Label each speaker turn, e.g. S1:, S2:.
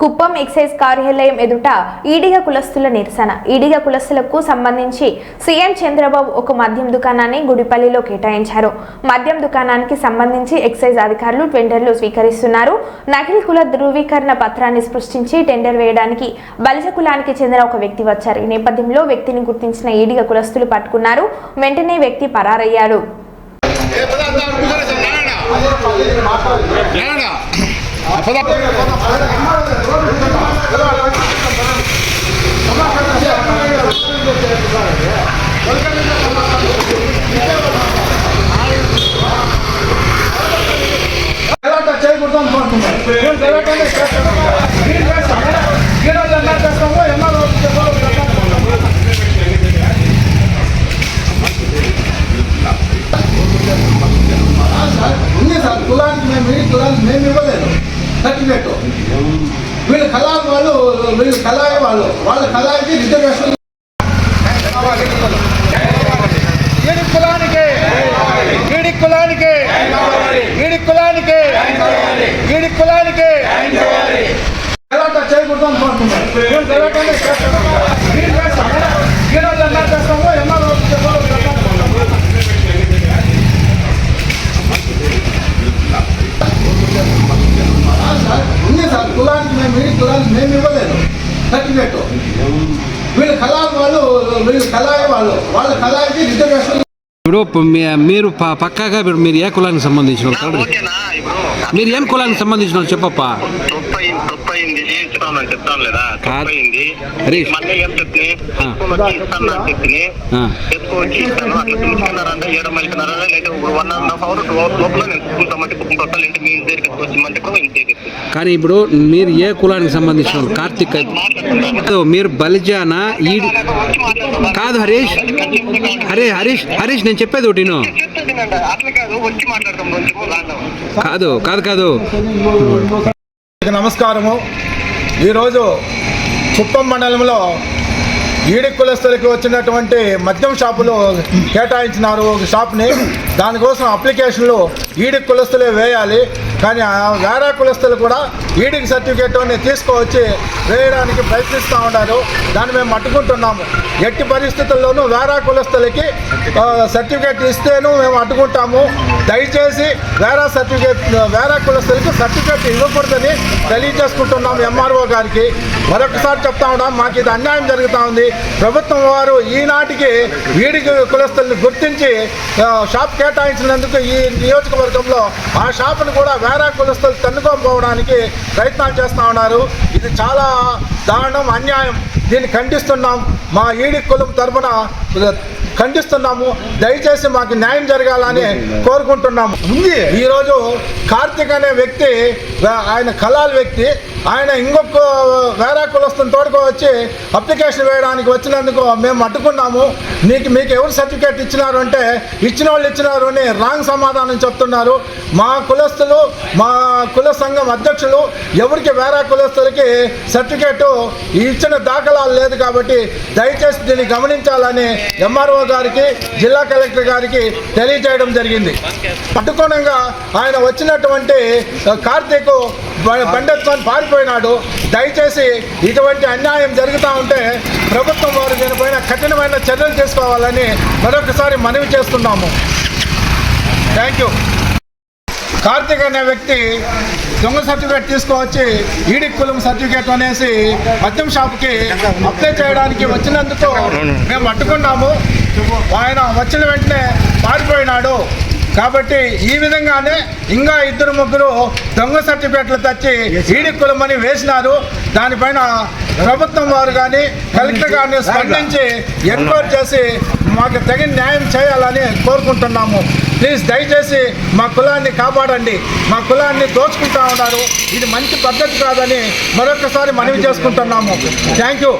S1: Kuppam excise కార్యాలయం ఎదుట ఈడిగ కులస్తుల నిరసన. ఈడిగ కులస్తులకు సంబంధించి సీఎం చంద్రబాబు ఒక మద్యం దుకాణాన్ని గుడిపల్లిలో కేటాయించారు. మద్యం దుకాణానికి సంబంధించి ఎక్సైజ్ అధికారులు టెండర్లు స్వీకరిస్తున్నారు. నకిలీ కుల ధృవీకరణ పత్రాన్ని సృష్టించి టెండర్ వేయడానికి బలిజ కులానికి చెందిన ఒక వ్యక్తి వచ్చారు. ఈ నేపథ్యంలో వ్యక్తిని గుర్తించిన ఈడిగ కులస్తులు పట్టుకున్నారు. వెంటనే వ్యక్తి పరారయ్యారు.
S2: ఏ
S3: చేస్తామో చేస్తాము. ఉంది సార్ కులానికి మేము కులానికి మేము ఇవ్వలేదు సర్టిఫికేట్ వీళ్ళు కళాయి వాళ్ళు వీళ్ళు కళాయి వాళ్ళు వాళ్ళ కళాయికి రిజర్వేషన్ కులానికి ఈడి కులానికి ఈడి కులానికి ఈడి కులానికి. చేయకూడదు ఎన్నో ఉంది సార్ కులానికి మేము ఈ కులానికి మేము ఇవ్వలేదు. సర్టిఫికేట్. వీళ్ళు కళా వాళ్ళు వీళ్ళు కళాయి వాళ్ళు వాళ్ళ కళాయికి రిజర్వేషన్
S4: ఇప్పుడు మీరు పక్కాగా ఇప్పుడు మీరు ఏ కులానికి సంబంధించిన వాళ్ళు? మీరు ఏం కులానికి సంబంధించిన వాళ్ళు చెప్పప్పా? కానీ ఇప్పుడు మీరు ఏ కులానికి సంబంధించిన వాళ్ళు? కార్తిక్ మీరు బలిజానా?
S5: మాట్లాడుతున్నాను.
S4: కాదు హరీష్. హరే హరీష్ హరీష్ నేను చెప్పేది ఒకటి
S5: కాదు
S4: కాదు కాదు
S3: నమస్కారము. ఈరోజు కుప్పం మండలంలో ఈడి కులస్తులకి వచ్చినటువంటి మద్యం షాపులు కేటాయించినారు. ఒక షాప్ని దానికోసం అప్లికేషన్లు ఈడి కులస్తులే వేయాలి. కానీ ఆ వేరే కులస్తులు కూడా ఈడింగ్ సర్టిఫికేట్ని తీసుకువచ్చి వేయడానికి ప్రయత్నిస్తూ ఉన్నారు. దాన్ని మేము అడ్డుకుంటున్నాము. ఎట్టి పరిస్థితుల్లోనూ వేరా కులస్తులకి సర్టిఫికేట్ ఇస్తేనూ మేము అడ్డుకుంటాము. దయచేసి వేరా సర్టిఫికేట్ వేరా కులస్తులకి సర్టిఫికేట్ ఇవ్వకూడదని తెలియజేసుకుంటున్నాం ఎంఆర్ఓ గారికి. మరొకసారి చెప్తా ఉన్నాం మాకు ఇది అన్యాయం జరుగుతూ ఉంది. ప్రభుత్వం వారు ఈనాటికి వీడి కులస్తుల్ని గుర్తించి షాప్ కేటాయించినందుకు ఈ నియోజకవర్గంలో ఆ షాపును కూడా వేరా కులస్తులు తన్నుకోకపోవడానికి ప్రయత్నాలు చేస్తూ ఉన్నారు. ఇది చాలా దారుణం అన్యాయం. దీన్ని ఖండిస్తున్నాం. మా ఈడి కులం తరఫున ఖండిస్తున్నాము. దయచేసి మాకు న్యాయం జరగాలని కోరుకుంటున్నాము. ఉంది. ఈరోజు కార్తిక్ అనే వ్యక్తి ఆయన కలాల్ వ్యక్తి ఆయన ఇంకొక వేరే కులస్తుని తోడుకో వచ్చి అప్లికేషన్ వేయడానికి వచ్చినందుకు మేము అడ్డుకున్నాము. మీకు మీకు ఎవరు సర్టిఫికేట్ ఇచ్చినారు అంటే ఇచ్చిన వాళ్ళు ఇచ్చినారు అని రాంగ్ సమాధానం చెప్తున్నారు. మా కులస్తులు మా కుల సంఘం అధ్యక్షులు ఎవరికి వేరే కులస్తులకి సర్టిఫికేట్ ఇచ్చిన దాఖలాలు లేదు కాబట్టి దయచేసి దీన్ని గమనించాలని ఎంఆర్ఓ గారికి జిల్లా కలెక్టర్ గారికి తెలియజేయడం జరిగింది. పట్టుకోనంగా ఆయన వచ్చినటువంటి కార్తీక్ బండెత్తుకొని పారిపోయినాడు. దయచేసి ఇటువంటి అన్యాయం జరుగుతూ ఉంటే ప్రభుత్వం వారు దీనిపైన కఠినమైన చర్యలు తీసుకోవాలని మరొకసారి మనవి చేస్తున్నాము. Thank you. కార్తీక్ అనే వ్యక్తి దొంగ సర్టిఫికేట్ తీసుకువచ్చి ఈడి కులం సర్టిఫికేట్ అనేసి మద్యం షాప్కి అప్లై చేయడానికి వచ్చినందుకు మేము అడ్డుకున్నాము. ఆయన వచ్చిన వెంటనే పారిపోయినాడు. కాబట్టి ఈ విధంగానే ఇంకా ఇద్దరు ముగ్గురు దొంగ సర్టిఫికేట్లు తెచ్చి ఈడి కులం అని వేసినారు. దానిపైన ప్రభుత్వం వారు కానీ కలెక్టర్ గారిని స్పందించి ఎంక్వైరీ చేసి మాకు తగిన న్యాయం చేయాలని కోరుకుంటున్నాము. ప్లీజ్ దయచేసి మా కులాన్ని కాపాడండి. మా కులాన్ని దోచుకుంటా ఉన్నారు. ఇది మంచి పద్ధతి కాదని మరొకసారి మనవి చేసుకుంటున్నాము. Thank you